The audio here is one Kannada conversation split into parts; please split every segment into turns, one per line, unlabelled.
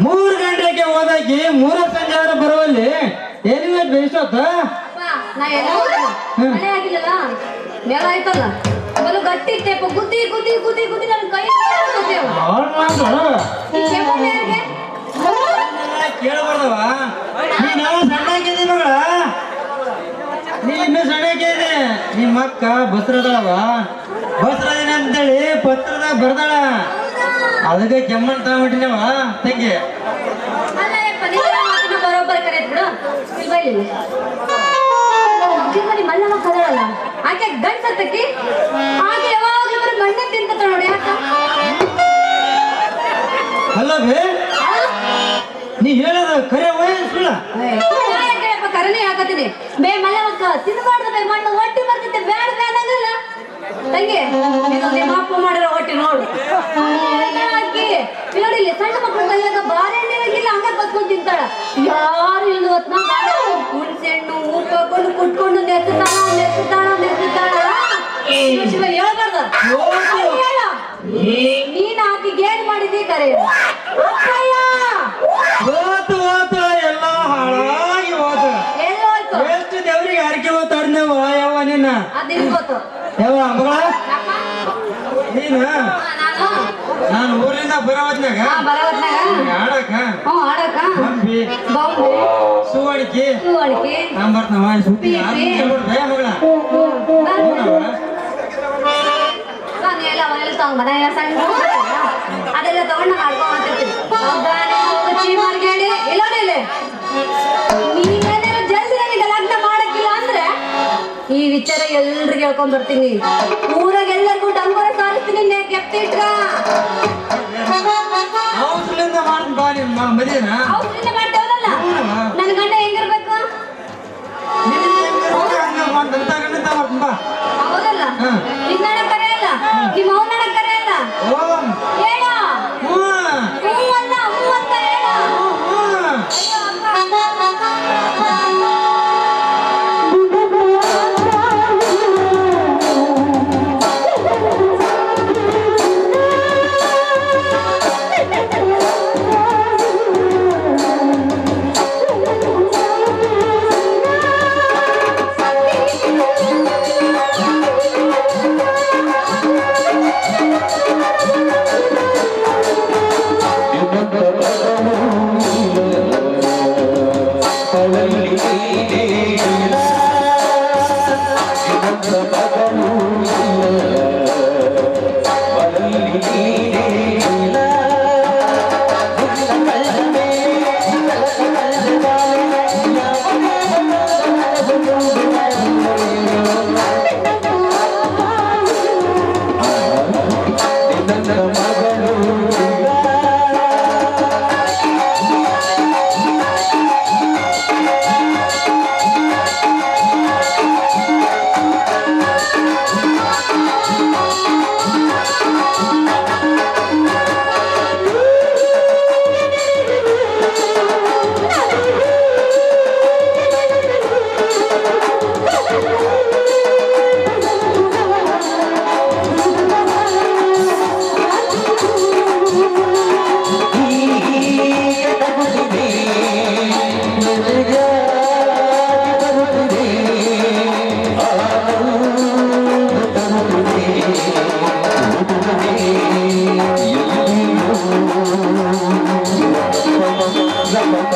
ಮೂರು ಗಂಟೆಗೆ
ಹೋದಾಗಿ ಮೂರು ಸಂಜಾರ ಬರುವಲ್ಲಿ ಏನಿಲ್ಲ ಬೇಯಿಸೋತ ನೆಲ ಆಯ್ತಲ್ಲ? ಗುದ್ದಿ ಗುದ್ದಿ
ಕೇಳಬಾರ್ದವ. ನಾನು ಮಗಳ ನೀ ಇನ್ನೂ ನಿಮ್ಮ ಅಕ್ಕ ಬಸ್ರದಳವ ಬಸ್ರದೇನಂತೇಳಿ ಪತ್ರದ ಬರ್ದಾಳ. ಅದಕ್ಕೆ ಕೆಮ್ಮನ್ ತಂಗಿ.
ಯಪ್ಪ, ನಿನ್ನ ಮಾತನ್ನ ಬರೋಬ್ಬರಿ ಕರೆಯತ್ ಬಿಡು. ಕದಳಲ್ಲ ಆಕೆ ಗಂಡ ಸತ್ತಕ್ಕಿ ಆಕೆ ಯಾವಾಗ್ಲೂ ಬರೀ ಗಂಡ ತಿಂತ ನೋಡಿ ಯಾಕ?
ಅಲ್ಲ ಬೇ ನೀ ಹೇಳದ ಕರೆ
ಕರನೇ ಹಾಕತ್ತೀನಿ. ಬೇ ಮಲ್ಲವಕ್ಕ ಬೇ ಮಣ್ಣು ಹೊಟ್ಟಿ ಬರ್ತೈತೆ ಬೇಡ ತಂಗಿ ಇದು ನಿಮ್ಮ ಅಪ್ಪ ಮಾಡಿರೋ ಹೊಟ್ಟಿ ನೋಡು. ನೋಡಿಲ್ಲಿ ಸಣ್ಣ ಮಕ್ಕಳು ಕೈಯಾಗ ಬಾರೆಣ್ಣೆ ಇಲ್ಲ ಹಂಗ ಬದ್ಕೊಂಡು ತಿಂತಾಳ. ಯಾರು ಇಲ್ಲ ಹುಣ್ಸೆ ಹಣ್ಣು ಊಟ ಹಾಕೊಂಡು ಕುಟ್ಕೊಂಡು ನೆತ್ತಾಳ ನೆತ್ತಾಳ ನೆತ್ತಾಳ ಹೇಳ್ಬಾರ್ದು. ನೀನ್ ಆಕಿಗೆ ಏನ್ ಮಾಡಿದಿ ಕರೆ? ಗೊತ್ತು
ಯಾವ ಮಗಳ? ನೀನು.
ನಾನು
ಊರಿಂದ ಬರೋ ಹೊತ್ನ್ಯಾಗ
ಹಾ, ಬರೋ ಹೊತ್ನ್ಯಾಗ
ಆಡಕ
ಹ್ಞೂ
ಸುವಳಿಕೆ ಸುದ್ದಿ. ಮಗಳ.
ತಗೊಂಡ್ ಸಣ್ಣ ಹುಡ್ಗರಲ್ಲ, ಅದೆಲ್ಲ ತಗೊಂಡು ನಾನು ಆಡ್ಕೊಂಡ್ ಹೊಂಟಿರ್ತೀನಿ. ಒಬ್ಬನೇ ಮಾರ್ಗೇಡಿ ಇಲ್ಲ ನೋಡಿ ಇಲ್ಲಿ. ನೀನೇನಾದ್ರು ಜಲ್ದಿ ನನಗೆ ಲಗ್ನ ಮಾಡಕ್ಕಿಲ್ಲ ಅಂದ್ರೆ ಈ ವಿಚಾರ ಎಲ್ರಿಗೆ ಹೇಳ್ಕೊಂಡ್ ಬರ್ತೀನಿ. ಡಂಬರ ಸಾರಿಸ್ತೀನಿ ನೆ ಕೆಪ್ತಿ ಇಟ್ಕ
ಅವಸರಲಿಂದ ಮಾಡ್ತೀನಿ ಬಾ ನಿಮ್ಮ ಮದಿನ
ಮಾಡ್ತೇವಲ್ಲ ನನ್ನ ಗಂಡ ಹೆಂಗಿರ್ಬೇಕು
ಬಾ.
ಹೌದಲ್ಲ?
ಹಾ.
ನಿನ್ನ ಕರೆ ಅಲ್ಲ? ನಿಮ್ಮ ಅವನ ಕರೆ ಅಲ್ಲ?
ಓಂ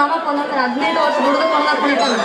ನಮಗೊಂದೊಂದು ಹದಿನೈದು ವರ್ಷ ಹುಡುಗಕ್ಕೆ
ಒಂದಕ್ಕೆ
ಕುಳಿತಾರೆ